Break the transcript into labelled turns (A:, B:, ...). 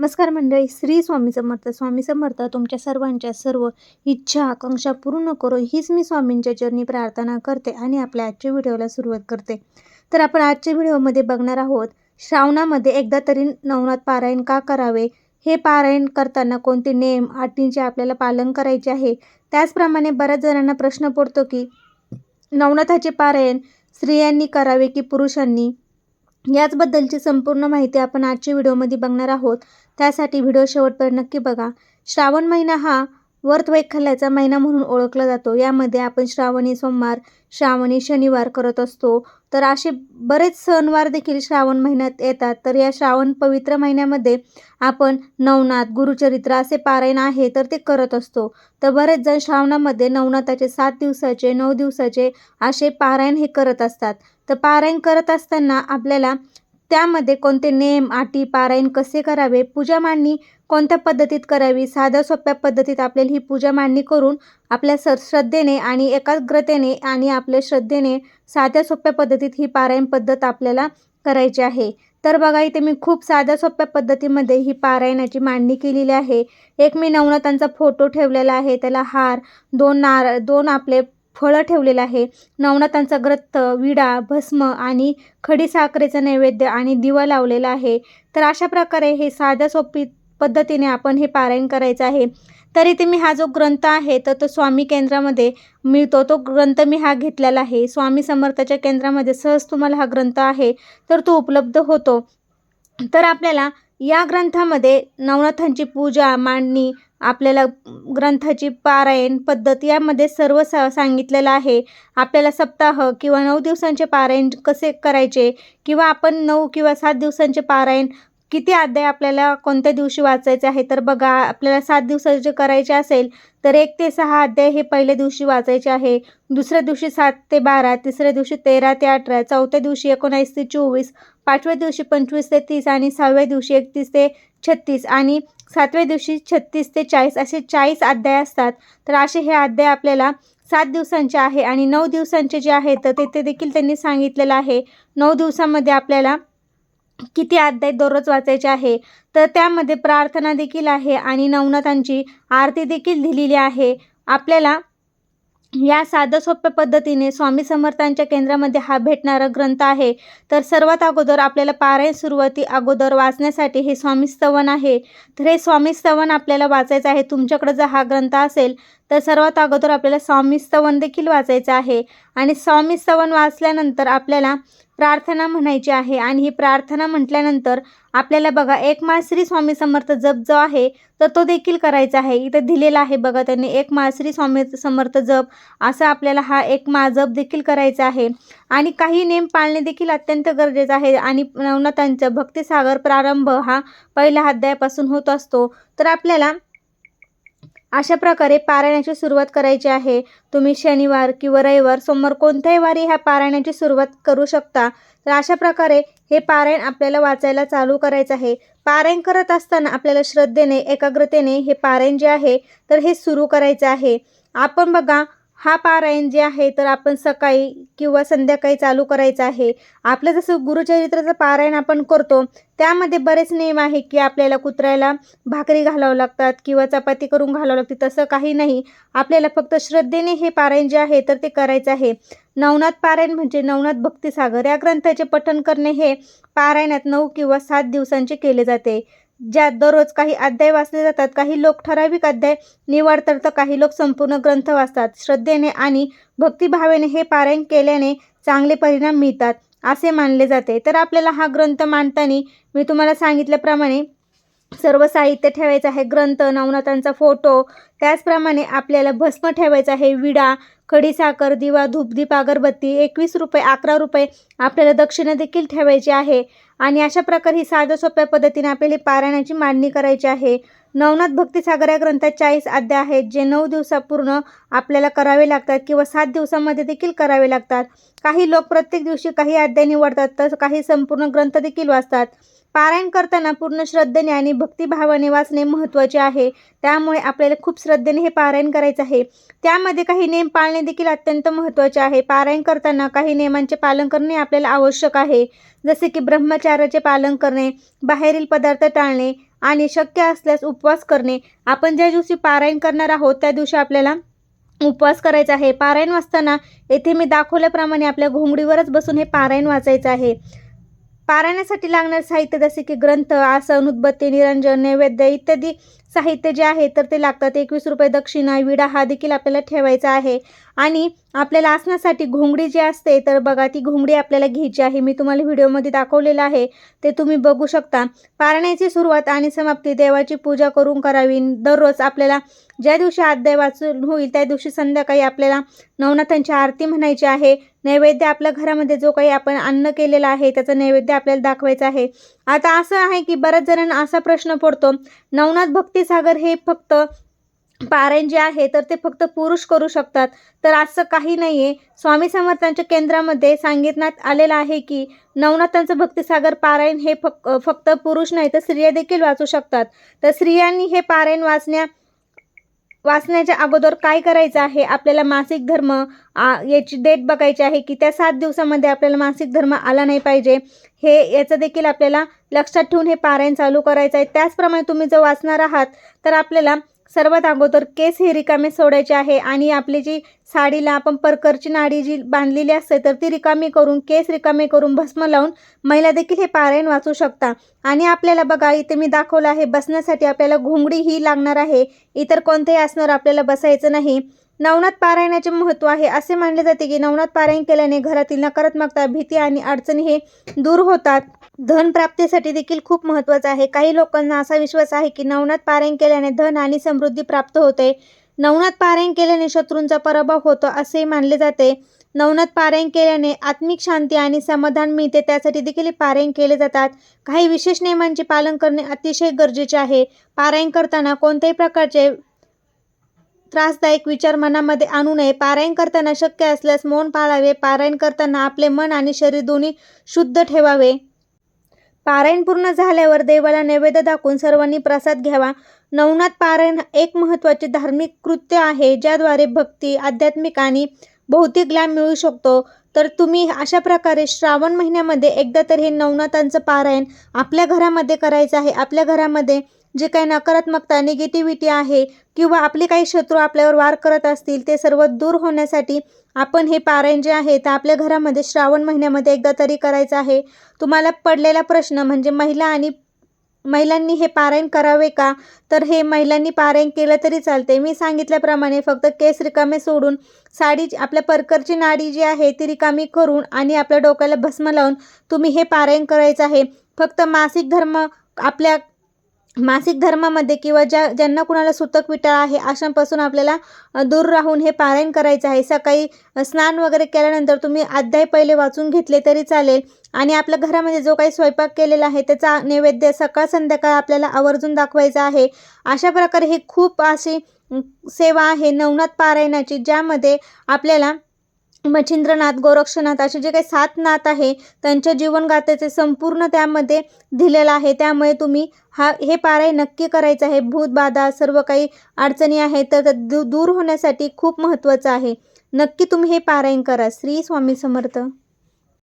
A: नमस्कार मंडळी श्री स्वामी समर्थ. स्वामी समर्थ तुमच्या सर्वांच्या सर्व इच्छा आकांक्षा पूर्ण करो हीच मी स्वामींच्या चरणी प्रार्थना करते आणि आपल्या आजच्या व्हिडिओला सुरुवात करते. तर आपण आजच्या व्हिडिओमध्ये बघणार आहोत श्रावणामध्ये एकदा तरी नवनाथ पारायण का करावे? हे पारायण करताना कोणते नियम अटींचे आपल्याला पालन करायचे आहे? त्याचप्रमाणे बऱ्याच जणांना प्रश्न पडतो की नवनाथाचे पारायण स्त्रियांनी करावे की पुरुषांनी? याचबद्दलची संपूर्ण माहिती आपण आजच्या व्हिडिओमध्ये बघणार आहोत. त्यासाठी व्हिडिओ शेवटपर्यंत नक्की बघा. श्रावण महिना हा व्रत वैखल्याचा महिना म्हणून ओळखला जातो. यामध्ये आपण श्रावणी सोमवार श्रावणी शनिवार करत असतो. तर असे बरेच सणवार देखील श्रावण महिन्यात येतात. तर या श्रावण पवित्र महिन्यामध्ये आपण नवनाथ गुरुचरित्र असे पारायण आहे तर ते करत असतो. तर बरेच जण श्रावणामध्ये नवनाथाचे सात दिवसाचे नऊ दिवसाचे असे पारायण हे करत असतात. तर पारायण करत असताना आपल्याला त्यामध्ये कोणते नेम आटी पारायण कसे करावे? पूजा मांडणी कोणत्या पद्धतीत करावी? साध्या सोप्या पद्धतीत आपल्याला ही पूजा मांडणी करून आपल्या सर श्रद्धेने आणि एकाग्रतेने आणि आपल्या श्रद्धेने साध्या सोप्या पद्धतीत ही पारायण पद्धत आपल्याला करायची आहे. तर बघा इथे मी खूप साध्या सोप्या पद्धतीमध्ये ही पारायणाची मांडणी केलेली आहे. एक मी नवनाथांचा फोटो ठेवलेला आहे. त्याला हार दोन नार दोन आपले फळं ठेवलेलं आहे. नवनाथांचा ग्रंथ विडा भस्म आणि खडी साखरेचं नैवेद्य आणि दिवा लावलेला आहे. तर अशा प्रकारे हे साध्या सोपी पद्धतीने आपण हे पारायण करायचं आहे. तर इथे मी हा जो ग्रंथ आहे तर तो स्वामी केंद्रामध्ये मिळतो. तो ग्रंथ मी हा घेतलेला आहे. स्वामी समर्थाच्या केंद्रामध्ये सहज तुम्हाला हा ग्रंथ आहे तर तो उपलब्ध होतो. तर आपल्याला या ग्रंथामध्ये नवनाथांची पूजा मांडणी आपल्याला ग्रंथाची पारायण पद्धत यामध्ये सर्व सा सांगितलेलं आहे. आपल्याला सप्ताह किंवा नऊ दिवसांचे पारायण कसे करायचे किंवा आपण नऊ किंवा सात दिवसांचे पारायण किती अध्याय आपल्याला कोणत्या दिवशी वाचायचे आहे? तर बघा आपल्याला सात दिवसाचे करायचे असेल तर एक ते सहा अध्याय हे पहिल्या दिवशी वाचायचे आहे. दुसऱ्या दिवशी सात ते बारा तिसऱ्या दिवशी तेरा ते अठरा चौथ्या दिवशी एकोणावीस ते चोवीस पाचव्या दिवशी पंचवीस ते तीस आणि सहाव्या दिवशी एकतीस ते छत्तीस आणि सातव्या दिवशी छत्तीस ते चाळीस असे चाळीस अध्याय असतात. तर असे हे अध्याय आपल्याला सात दिवसांचे आहे आणि नऊ दिवसांचे जे आहे तर ते देखील त्यांनी सांगितलेलं आहे. नऊ दिवसामध्ये आपल्याला किती अध्याय दररोज वाचायचे आहे तर त्यामध्ये प्रार्थना देखील आहे आणि नवनाथांची आरती देखील दिलेली आहे. आपल्याला या साध्या सोप्या पद्धतीने स्वामी समर्थांच्या केंद्रामध्ये हा भेटणारा ग्रंथ आहे. तर सर्वात अगोदर आपल्याला पारायण सुरुवाती अगोदर वाचण्यासाठी हे स्वामी स्तवन आहे. तर हे स्वामी स्तवन आपल्याला वाचायचं आहे. तुमच्याकडे जर हा ग्रंथ असेल तर सर्वात अगोदर आपल्याला स्वामी स्तवन देखील वाचायचं आहे. आणि स्वामी स्तवन वाचल्यानंतर आपल्याला प्रार्थना म्हणायची आहे. आणि ही प्रार्थना म्हटल्यानंतर आपल्याला बघा एक श्री स्वामी समर्थ जप जो आहे तर तो देखील करायचा आहे. इथं दिलेला आहे बघा त्यांनी एक श्री स्वामी समर्थ जप असा आपल्याला हा एक माळ जप देखील करायचा आहे. आणि काही नेम पाळणे देखील अत्यंत गरजेचं आहे. आणि नवनाथांचा भक्तिसागर प्रारंभ हा पहिल्या अध्यायापासून होत असतो. तर आपल्याला अशा प्रकारे पारायणाची सुरुवात करायची आहे. तुम्ही शनिवार किंवा रविवार सोमवार कोणत्याही वारी ह्या पारायणाची सुरुवात करू शकता. तर अशा प्रकारे हे पारायण आपल्याला वाचायला चालू करायचं आहे. पारायण करत असताना आपल्याला श्रद्धेने एकाग्रतेने हे पारायण जे आहे तर हे सुरू करायचं आहे. आपण बघा हा पारायण जे आहे तर आपण सकाळी किंवा संध्याकाळी चालू करायचं आहे. आपलं जसं गुरुचरित्राचं पारायण आपण करतो त्यामध्ये बरेच नियम आहे की आपल्याला कुत्र्याला भाकरी घालावं लागतात किंवा चपाती करून घालावं लागते. तसं काही नाही. आपल्याला फक्त श्रद्धेने हे पारायण जे आहे तर ते करायचं आहे. नवनाथ पारायण म्हणजे नवनाथ भक्तिसागर. या ग्रंथाचे पठण करणे हे पारायणात नऊ किंवा सात दिवसांचे केले जाते. ज्यात दररोज काही अध्याय वाचले जातात काही लोक ठराविक अध्याय निवडतात तर काही लोक संपूर्ण ग्रंथ वाचतात. श्रद्धेने आणि भक्तिभावेने हे पारायण केल्याने चांगले परिणाम मिळतात. असे मानले जाते. तर आपल्याला हा ग्रंथ मांडताना मी तुम्हाला सांगितल्याप्रमाणे सर्व साहित्य ठेवायचं आहे. ग्रंथ नवनाथांचा फोटो त्याचप्रमाणे आपल्याला भस्म ठेवायचं आहे. विडा खडीसाखर दिवा धूपदीप अगरबत्ती एकवीस रुपये अकरा रुपये आपल्याला दक्षिणा देखील ठेवायची आहे. आणि अशा प्रकारे ही साध्या सोप्या पद्धतीने आपल्याला पारायणाची मांडणी करायची आहे. नवनाथ भक्तिसागर या ग्रंथात चाळीस अध्याय आहेत जे नऊ दिवसापूर्ण आपल्याला करावे लागतात किंवा सात दिवसामध्ये देखील करावे लागतात. काही लोक प्रत्येक दिवशी काही अध्याय निवडतात तर काही संपूर्ण ग्रंथ देखील वाचतात. पारायण करताना पूर्ण श्रद्धेने आणि भक्तिभावाने वाचणे महत्त्वाचे आहे. त्यामुळे आपल्याला खूप श्रद्धेने हे पारायण करायचं आहे. त्यामध्ये काही नियम पाळणे देखील अत्यंत महत्त्वाचे आहे. पारायण करताना काही नियमांचे पालन करणे आपल्याला आवश्यक आहे. जसे की ब्रह्मचार्याचे पालन करणे बाहेरील पदार्थ टाळणे आणि शक्य असल्यास उपवास करणे. आपण ज्या दिवशी पारायण करणार आहोत त्या दिवशी आपल्याला उपवास करायचा आहे. पारायण वाचताना येथे मी दाखवल्याप्रमाणे आपल्या घोंगडीवरच बसून हे पारायण वाचायचं आहे. पारायणासाठी लागणारे साहित्य जसे की ग्रंथ आसन उदबत्ती निरंजन नैवेद्य इत्यादी साहित्य जे आहे तर ते लागतात एकवीस रुपये दक्षिणा विडा हा देखील आपल्याला ठेवायचा आहे. आणि आपल्याला आसनासाठी घोंगडी जी असते तर बघा ती घोंगडी आपल्याला घ्यायची आहे. मी तुम्हाला व्हिडिओमध्ये दाखवलेलं आहे ते तुम्ही बघू शकता. पारण्याची सुरुवात आणि समाप्ती देवाची पूजा करून करावी. दररोज आपल्याला ज्या दिवशी अध्याय वाचून होईल त्या दिवशी संध्याकाळी आपल्याला नवनाथांची आरती म्हणायची आहे. नैवेद्य आपल्या घरामध्ये जो काही आपण अन्न केलेला आहे त्याचं नैवेद्य आपल्याला दाखवायचं आहे. आता असं आहे की बऱ्याच जणांना असा प्रश्न पडतो नवनाथ भक्तिसागर हे फक्त पारायण जे आहे तर ते फक्त पुरुष करू शकतात. तर असं काही नाही आहे स्वामी समर्थांच्या केंद्रामध्ये सांगितण्यात आलेलं आहे की नवनाथांचं भक्तिसागर पारायण हे फक फक्त पुरुष नाही तर स्त्रिया देखील वाचू शकतात. तर स्त्रियांनी हे पारायण वाचण्या वाचण्याच्या अगोदर काय करायचं आहे? आपल्याला मासिक धर्म आ, याची डेट बघायची आहे की त्या सात दिवसामध्ये आपल्याला मासिक धर्म आला नाही पाहिजे. हे याचं देखील आपल्याला लक्षात ठेवून हे पारायण चालू करायचं आहे. त्याचप्रमाणे तुम्ही जर वाचणार आहात तर आपल्याला सर्वात अगोदर केस हे रिकामे सोडायचे आहे आणि आपली जी साडीला आपण परकरची नाडी जी बांधलेली असते तर ती रिकामी करून केस रिकामे करून भस्म लावून महिला देखील हे पारायण वाचू शकता. आणि आपल्याला बघा इथे मी दाखवलं आहे बसण्यासाठी आपल्याला घोंगडी ही लागणार आहे. इतर कोणत्याही आसनावर आपल्याला बसायचं नाही. नवनाथ पारायणाचे महत्त्व आहे. असे मानले जाते की नवनाथ पारायण केल्याने घरातील नकारात्मकता भीती आणि अडचणी हे दूर होतात. धन प्राप्तीसाठी देखील खूप महत्त्वाचं आहे. काही लोकांना असा विश्वास आहे की नवनाथ पारायण केल्याने धन आणि समृद्धी प्राप्त होते. नवनाथ पारायण केल्याने शत्रूंचा पराभव होतो असे मानले जाते. नवनाथ पारायण केल्याने आत्मिक शांती आणि समाधान मिळते त्यासाठी देखील पारायण केले जातात. काही विशेष नियमांचे पालन करणे अतिशय गरजेचे आहे. पारायण करताना कोणत्याही प्रकारचे त्रासदायक विचार मनामध्ये आणू नये. पारायण करताना शक्य असल्यास मौन पाळावे. पारायण करताना आपले मन आणि शरीर दोन्ही शुद्ध ठेवावे. पारायण पूर्ण झाल्यावर देवाला नैवेद्य दाखवून सर्वांनी प्रसाद घ्यावा. नवनाथ पारायण एक महत्त्वाचे धार्मिक कृत्य आहे ज्याद्वारे भक्ती आध्यात्मिक आणि भौतिक लाभ मिळू शकतो. तर तुम्ही अशा प्रकारे श्रावण महिन्यामध्ये एकदा तर हे नवनाथांचं पारायण आपल्या घरामध्ये करायचं आहे. आपल्या घरामध्ये जे काही नकारात्मकता निगेटिव्हिटी आहे किंवा आपले काही शत्रू आपल्यावर वार करत असतील ते सर्व दूर होण्यासाठी आपण हे पारायण जे आहे ते आपल्या घरामध्ये श्रावण महिन्यामध्ये एकदा तरी करायचं आहे. तुम्हाला पडलेला प्रश्न म्हणजे महिला आणि महिलांनी हे पारायण करावे का? तर हे महिलांनी पारायण केलं तरी चालते मी सांगितल्याप्रमाणे फक्त केस रिकामे सोडून साडी आपल्या परकरची नाडी जी आहे ती रिकामी करून आणि आपल्या डोक्याला भस्म लावून तुम्ही हे पारायण करायचं आहे. फक्त मासिक धर्म आपल्या मासिक धर्मामध्ये किंवा ज्या ज्यांना कुणाला सुतक विटाळ आहे अशांपासून आपल्याला दूर राहून हे पारायण करायचं आहे. सकाळी स्नान वगैरे केल्यानंतर तुम्ही अध्याय पहिले वाचून घेतले तरी चालेल. आणि आपल्या घरामध्ये जो काही स्वयंपाक केलेला आहे त्याचा नैवेद्य सकाळ संध्याकाळ आपल्याला आवर्जून दाखवायचा आहे. अशा प्रकारे हे खूप अशी सेवा आहे नवनाथ पारायणाची ज्यामध्ये आपल्याला मच्छिंद्रनाथ गोरक्षनाथ असे जे काही सात नाथ आहे त्यांच्या जीवनगाथेचे संपूर्ण त्यामध्ये दिलेलं आहे. त्यामुळे तुम्ही हा हे पाराय नक्की करायचं आहे. भूतबाधा सर्व काही अडचणी आहेत तर त्या दूर होण्यासाठी खूप महत्त्वाचं आहे. नक्की तुम्ही हे पारायण करा. श्री स्वामी समर्थ.